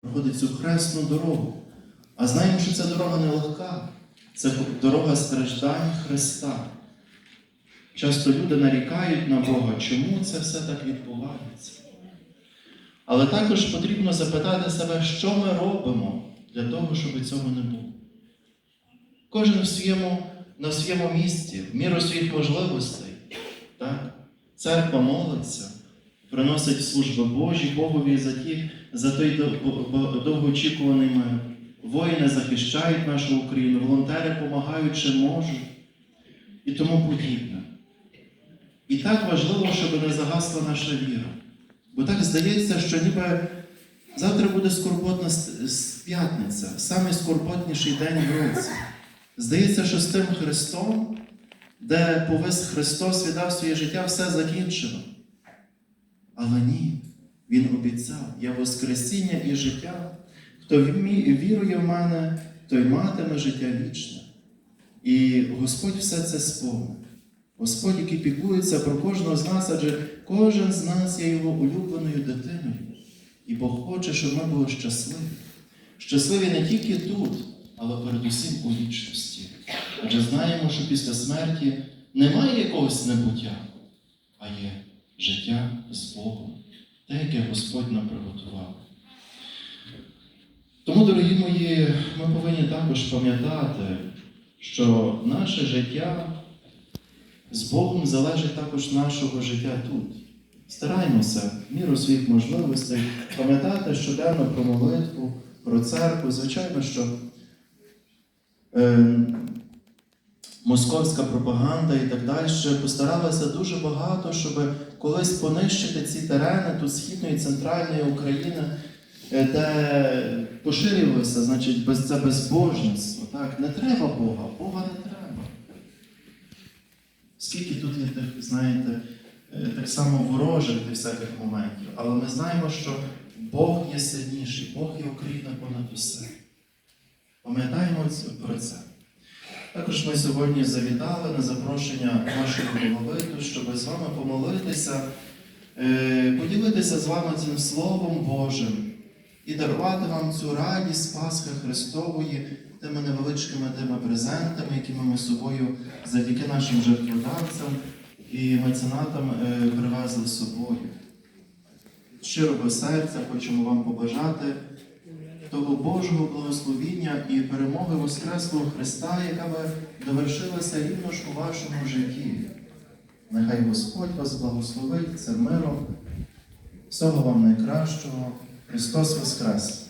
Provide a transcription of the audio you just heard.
проходить цю хресну дорогу. А знаємо, що ця дорога не легка, це дорога страждань Христа. Часто люди нарікають на Бога, чому це все так відбувається. Але також потрібно запитати себе, що ми робимо для того, щоб цього не було. Кожен в своєму, на своєму місці, в міру своїх можливостей. Так? Церква молиться, приносить служби Божі Богові за, ті, за той довгоочікуваний мир. Воїни захищають нашу Україну, волонтери допомагають, чи можуть і тому подібне. І так важливо, щоб не загасла наша віра. Бо так здається, що ніби завтра буде скорботна п'ятниця, самий скорботніший день в році. Здається, що з тим Христом, де повис Христос віддав своє життя, все закінчено. Але ні, Він обіцяв, я Воскресіння і життя. Хто вірує в мене, той матиме життя вічне. І Господь все це сповнив. Господь, який піклується про кожного з нас, адже кожен з нас є його улюбленою дитиною. І Бог хоче, щоб ми були щасливі. Щасливі не тільки тут, але передусім у вічності. Адже знаємо, що після смерті немає якогось небуття, а є життя з Богом, те, яке Господь нам приготував. Тому, дорогі мої, ми повинні також пам'ятати, що наше життя з Богом залежить також нашого життя тут. Стараймося в міру своїх можливостей пам'ятати щоденно про молитву, про церкву. Звичайно, що е, московська пропаганда і так далі постаралася дуже багато, щоб колись понищити ці терени тут східної і центральної України, е, де поширювалося, значить, це безбожництво. Так? Не треба Бога, Бога не треба. Скільки тут є тих, знаєте, е, так само ворожих тих всяких моментів, але ми знаємо, що Бог є сильніший, Бог є Україна понад усе. Пам'ятаємо про це. Також ми сьогодні завітали на запрошення нашого голови, щоб з вами помолитися, е, поділитися з вами цим Словом Божим і дарувати вам цю радість Пасхи Христової тими невеличкими тими презентами, якими ми з собою завдяки нашим жертводавцям і меценатам е, привезли з собою. Щирого серця хочемо вам побажати того Божого благословіння і перемоги Воскреслого Христа, яка би довершилася рівно ж у вашому житті. Нехай Господь вас благословить цим миром. Всього вам найкращого. Христос Воскрес!